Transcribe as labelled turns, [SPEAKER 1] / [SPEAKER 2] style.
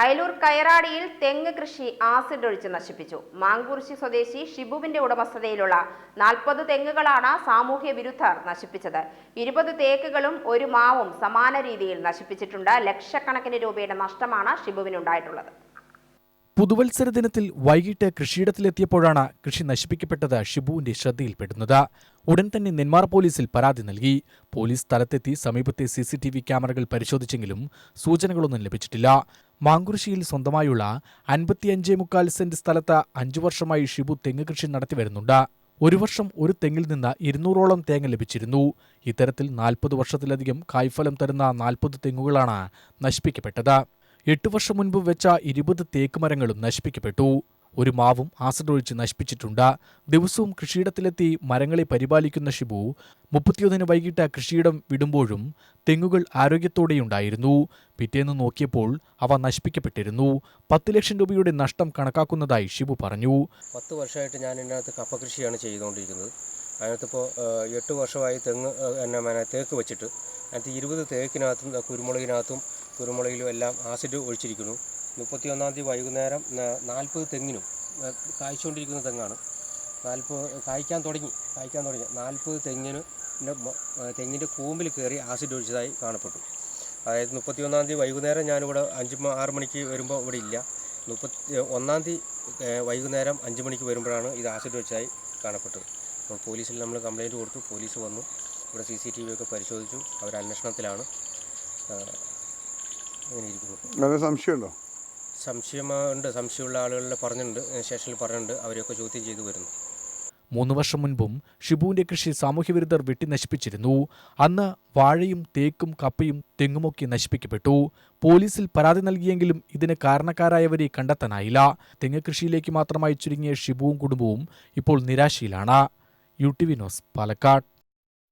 [SPEAKER 1] അയലൂർ കയറാടിയിൽ തെങ്ങ് കൃഷി ആസിഡ് ഒഴിച്ച് നശിപ്പിച്ചു. മാങ്കുറിശി സ്വദേശി ഷിബുവിന്റെ ഉടമസ്ഥതയിലുള്ള നാൽപ്പത് തെങ്ങുകളാണ് സാമൂഹ്യ വിരുദ്ധർ നശിപ്പിച്ചത്. ഇരുപത് തേക്കുകളും ഒരു മാവും സമാന രീതിയിൽ നശിപ്പിച്ചിട്ടുണ്ട്. ലക്ഷക്കണക്കിന് രൂപയുടെ നഷ്ടമാണ് ഷിബുവിനുണ്ടായിട്ടുള്ളത്.
[SPEAKER 2] പുതുവത്സര ദിനത്തിൽ വൈകിട്ട് കൃഷിയിടത്തിലെത്തിയപ്പോഴാണ് കൃഷി നശിപ്പിക്കപ്പെട്ടത് ഷിബുവിന്റെ ശ്രദ്ധയിൽപ്പെടുന്നത്. ഉടൻ തന്നെ നെന്മാർ പോലീസിൽ പരാതി നൽകി. പോലീസ് സ്ഥലത്തെത്തി സമീപത്തെ സി സി ടി വി ക്യാമറകൾ പരിശോധിച്ചെങ്കിലും സൂചനകളൊന്നും ലഭിച്ചിട്ടില്ല. മാങ്കുറിശിയിൽ സ്വന്തമായുള്ള അൻപത്തിയഞ്ചേ മുക്കാൽ സെന്റ് സ്ഥലത്ത് അഞ്ചു വർഷമായി ഷിബു തെങ്ങ് കൃഷി നടത്തിവരുന്നുണ്ട് ഒരു വർഷം ഒരു തെങ്ങിൽ നിന്ന് ഇരുന്നൂറോളം തേങ്ങ ലഭിച്ചിരുന്നു. ഇത്തരത്തിൽ നാൽപ്പത് വർഷത്തിലധികം കായ്ഫലം തരുന്ന നാൽപ്പത് തെങ്ങുകളാണ് നശിപ്പിക്കപ്പെട്ടത്. എട്ട് വർഷം മുൻപ് വെച്ച ഇരുപത് തേക്ക് മരങ്ങളും നശിപ്പിക്കപ്പെട്ടു. ഒരു മാവും ആസിഡ് ഒഴിച്ച് നശിപ്പിച്ചിട്ടുണ്ട്. ദിവസവും കൃഷിയിടത്തിലെത്തി മരങ്ങളെ പരിപാലിക്കുന്ന ഷിബു മുപ്പത്തിയൊന്നിന് വൈകിട്ട് കൃഷിയിടം വിടുമ്പോഴും തെങ്ങുകൾ ആരോഗ്യത്തോടെയുണ്ടായിരുന്നു. പിറ്റേന്ന് നോക്കിയപ്പോൾ അവ നശിപ്പിക്കപ്പെട്ടിരുന്നു. പത്ത് ലക്ഷം രൂപയുടെ നഷ്ടം കണക്കാക്കുന്നതായി ഷിബു പറഞ്ഞു.
[SPEAKER 3] പത്ത് വർഷമായിട്ട് ഞാൻ ഇതിനകത്ത് കപ്പ കൃഷിയാണ് ചെയ്തുകൊണ്ടിരിക്കുന്നത് അതിനകത്തിപ്പോൾ എട്ട് വർഷമായി തെങ്ങ് എന്നെ തേക്ക് വെച്ചിട്ട്. അതിനകത്ത് ഇരുപത് തേക്കിനകത്തും കുരുമുളകിനകത്തും കുരുമുളകിലും എല്ലാം ആസിഡ് ഒഴിച്ചിരിക്കുന്നു. മുപ്പത്തി ഒന്നാം തീയതി വൈകുന്നേരം നാൽപ്പത് തെങ്ങിനും കായ്ച്ചുകൊണ്ടിരിക്കുന്ന തെങ്ങാണ്. നാൽപ്പത് കായ്ക്കാൻ തുടങ്ങി കായ്ക്കാൻ തുടങ്ങി. നാൽപ്പത് തെങ്ങിന് തെങ്ങിന്റെ കൂമ്പിൽ കയറി ആസിഡ് ഒഴിച്ചതായി കാണപ്പെട്ടു. അതായത് മുപ്പത്തി ഒന്നാം തീയതി വൈകുന്നേരം ഞാനിവിടെ അഞ്ച് ആറ് മണിക്ക് വരുമ്പോൾ ഇവിടെ ഇല്ല. മുപ്പത്തി ഒന്നാം തീയതി വൈകുന്നേരം അഞ്ച് മണിക്ക് വരുമ്പോഴാണ് ഇത് ആസിഡ് ഒഴിച്ചതായി കാണപ്പെട്ടത്. അപ്പോൾ പോലീസിൽ നമ്മൾ കംപ്ലയിന്റ് കൊടുത്തു. പോലീസ് വന്നു. ഇവിടെ സി സി ടി വി ഒക്കെ പരിശോധിച്ചു. അവർ അന്വേഷണത്തിലാണ് അങ്ങനെ ഇരിക്കുന്നു
[SPEAKER 4] അത് സംശയമുണ്ടോ?
[SPEAKER 3] സംശയമുണ്ട് സംശയമുള്ള ആളുകളിൽ പറഞ്ഞിട്ടുണ്ട്. സ്റ്റേഷനിൽ പറഞ്ഞിട്ടുണ്ട്. അവരെയൊക്കെ ചോദ്യം ചെയ്തു വരുന്നു.
[SPEAKER 2] മൂന്ന് വർഷം മുൻപും ഷിബുവിന്റെ കൃഷി സാമൂഹ്യവിരുദ്ധർ വെട്ടി നശിപ്പിച്ചിരുന്നു അന്ന് വാഴയും തേക്കും കപ്പയും തെങ്ങുമൊക്കെ നശിപ്പിക്കപ്പെട്ടു. പോലീസിൽ പരാതി നൽകിയെങ്കിലും ഇതിന് കാരണക്കാരായവരെ കണ്ടെത്താനായില്ല. തെങ്ങ് കൃഷിയിലേക്ക് മാത്രമായി ചുരുങ്ങിയ ഷിബുവും കുടുംബവും ഇപ്പോൾ നിരാശയിലാണ്. U T V news Palakkad.